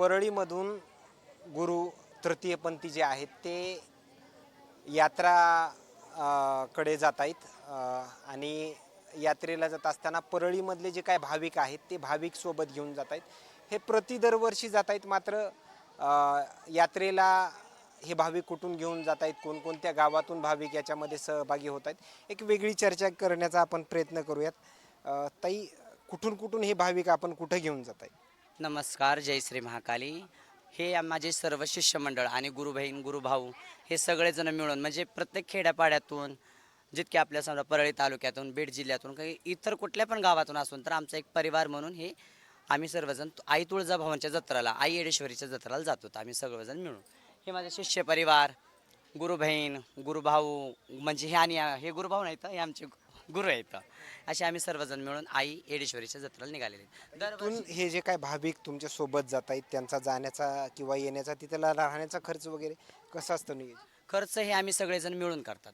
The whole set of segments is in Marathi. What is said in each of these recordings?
परळीमधून गुरु तृतीयपंथी जे आहेत ते यात्रा कडे जात आहेत. आणि यात्रेला जात असताना परळीमधले जे काय भाविक आहेत ते भाविक सोबत घेऊन जात आहेत. हे प्रति दरवर्षी जात आहेत मात्र यात्रेला हे भाविक कुठून घेऊन जात आहेत कोणकोणत्या गावातून भाविक याच्यामध्ये सहभागी होत आहेत एक वेगळी चर्चा करण्याचा आपण प्रयत्न करूयात. ताई कुठून कुठून हे भाविक आपण कुठं घेऊन जात आहेत? नमस्कार जय श्री महाकाली. हे माझे सर्व शिष्यमंडळ आणि गुरुबहीण गुरुभाऊ हे सगळेजण मिळून म्हणजे प्रत्येक खेड्यापाड्यातून जितके आपल्या समजा परळी तालुक्यातून बीड जिल्ह्यातून काही इतर कुठल्या पण गावातून असून तर आमचा एक परिवार म्हणून हे आम्ही सर्वजण आई तुळजाभवानच्या जत्राला आई येडेश्वरीच्या जत्राला जातो आम्ही सर्वजण मिळून. हे माझे शिष्य परिवार गुरुबहीण गुरुभाऊ म्हणजे हे आणि हे गुरुभाऊ नाही नाहीत हे आमचे गुरु आहेत. असे आम्ही सर्वजण मिळून आई येडेश्वरीच्या जत्राला निघालेले आहेत. दरवर्षी हे जे काय भाविक तुमच्यासोबत जात आहेत त्यांचा जाण्याचा किंवा येण्याचा तिथला राहण्याचा खर्च वगैरे कसं असतं नियोजन? खर्च हे आम्ही सगळेजण मिळून करतात.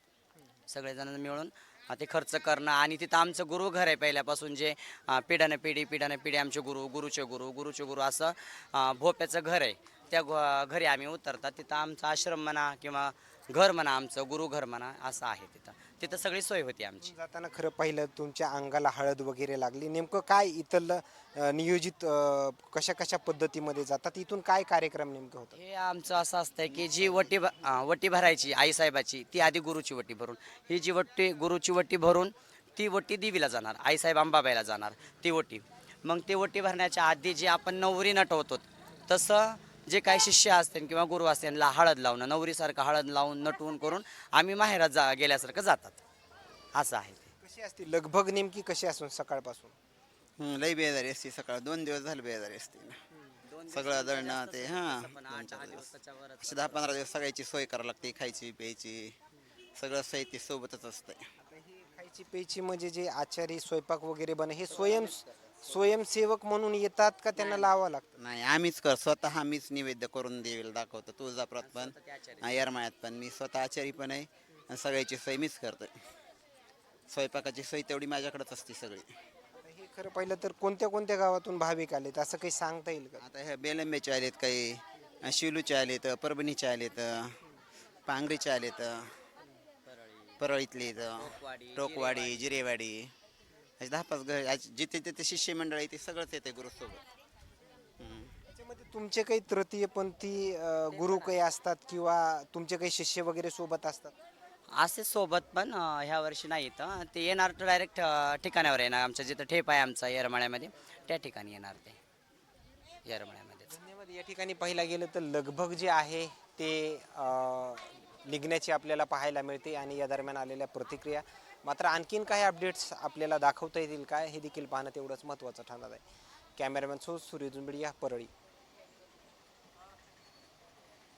सगळेजण मिळून अ, ते खर्च करणं आणि तिथं आमचं गुरु घर आहे पहिल्यापासून जे अ, पिढ्यानं पिढी पिढ्यानं पिढी आमचे गुरु गुरुचे गुरु गुरुचे गुरु असं अ, भोप्याचं घर आहे. त्या घ- घरी आम्ही उतरतात. तिथं आमचा आश्रम म्हणा किंवा घर म्हणा आमचं गुरु घर म्हणा असं आहे तिथं. तिथं सगळी सोय होती आमची. जाताना खरं पाहिलं तुमच्या अंगाला हळद वगैरे लागली. नेमकं काय इथलं अं, नियोजित अं, कशा कशा पद्धतीमध्ये जातात? इथून काय कार्यक्रम नेमकं होतं हे आमचं असं असतं की जी वटी भ- अं, वटी भरायची आईसाहेबाची ती आधी गुरुची वटी भरून. ही जी वटी गुरुची वटी भरून ती वटी देवीला जाणार. आईसाहेब अंबाबाईला जाणार ती वटी. मग ती वटी भरण्याच्या आधी जे आपण नवरी नटवतो तसं जे काही शिष्य असतील किंवा गुरु असतील त्यांना हळद लावणं नवरीसारखं हळद लावून नटवून करून आम्ही माहेरात जा गेल्यासारखं जातात. असं आहे कशी असते? लगभग नेमकी कशी असून सकाळपासून? हं, लई बेजारी असते सकाळ. दोन दिवस झाले बेजारी असते. सगळं दळणं ते हां. दोन चार दिवस. अशी दहा पंधरा दिवस सगळ्याची सोय करावी लागते खायची प्यायची. सगळं साहित्य सोबतच असतंय. आता ही खायची प्यायची म्हणजे जे आचारी स्वयंपाक वगैरे बन हे स्वयं स्वयंसेवक म्हणून येतात का त्यांना लावावं लागतं? नाही आम्हीच कर स्वतः आम्हीच निवेद्य करून देवीला दाखवतो तुळजापुरात पण हा, येरमाळ्यात पण. मी स्वतः आचारी पण आहे आणि सगळ्याची सोय मीच करतोय. स्वयंपाकाची सोय तेवढी माझ्याकडेच असते सगळी. हे खरं पाहिलं तर कोणत्या कोणत्या गावातून भाविक आलेत? असं काही सांगता येईल का? आता ह्या बेलंबेचे आलेत काही अं, शिवलूचे आलेत परभणीचे आलेत पांगरीचे आलेत परळीतले टोकवाडी जिरेवाडी. असे दहा पाच घर आज जिथे तिथे शिष्यमंडळ आहे ते सगळंच येते गुरुसोबत. त्याच्यामध्ये तुमचे काही तृतीयपंथी अं, गुरु काही असतात किंवा तुमचे काही शिष्य वगैरे सोबत असतात? असे सोबत पण अं, ह्या वर्षी नाही येतं ते येणार तर डायरेक्ट ठिकाणावर येणार आमचं जिथं ठेप आहे आमचा येरमाळ्यामध्ये. त्या ठिकाणी येणार ते येरमाळ्यामध्येच. धन्यवाद. या ठिकाणी पाहिला गेलं तर लगभग जे आहे ते अं, निघण्याची आपल्याला पाहायला मिळते आणि या दरम्यान आलेल्या प्रतिक्रिया. मात्र आणखीन काही अपडेट्स आपल्याला दाखवता येतील काय हे देखील पाहणं तेवढंच महत्त्वाचं ठरणार आहे. कॅमेरामॅन सो सूर्य जुंबडी या परळी.